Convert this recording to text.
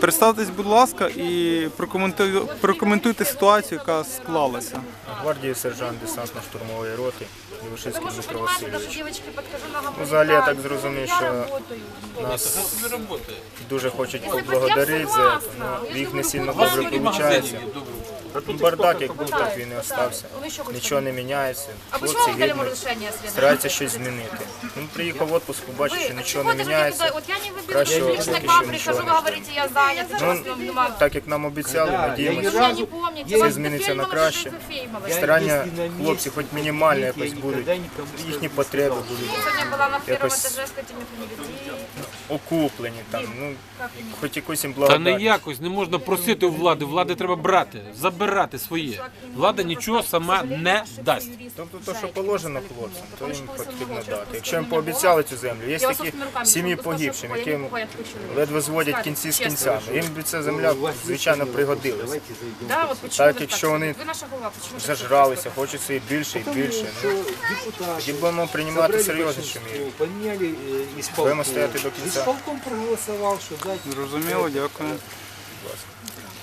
Представтесь, будь ласка, і прокоментуй- прокоментуйте ситуацію, яка склалася. Гвардії сержант десантно-штурмової роти Євшинський Потому что Дмитро понимаете, даже Васильович. девочки подхожу на Ну, взагалі, я так зрозумів, я що работаю. Нас дуже хочуть Если бы я поблагодарити за це. согласна, Ну, если їх бы не вы сильно хоть добре раз виходить. Бардак як був, так він і остався. Он еще хочет Нічого не міняється. А почему Хлопці вы дали ему гибнуть, разрешение следовать? стараються щось змінити. Він приїхав в отпуск, побачив, що Вы нічого не почему-то же міняється. никуда- Вот я не выберу, Краще лично поки к що вам нічого прихожу, не вы говорите, я занят. Ну, Чего с ним Так як нам обіцяли, надіємося. Вы меня не помните. Це Вам зміниться на Феймова, краще. это Феймова. Старання хлопці хоч мінімально якось будуть, їхні потреби будуть Сегодня была на первом Якось- этаже с этими людей. окуплені там. Ну, хоч якусь їм Та не благодать. якось не можна просити у влади. Влади треба брати, забирати своє. Влада нічого сама не дасть. Тобто то, що положено хлопцям, то їм потрібно дати. Якщо їм пообіцяли цю землю, є Я такі собственными руками сім'ї купила, погибшим, я не яким купила, я отпущу. ледве зводять кінці з кінцями. Їм би ця земля звичайно пригодилася. Да, вот почему Так, вы якщо вони Вы наша голова, почему так Зажралися, хочеться і більше, і більше. Ну, тоді будемо приймати серйозніше міри. Поменяли э, исполком. Будемо стояти до кінця. Исполком проголосовал, что дать Зрозуміло, дякую.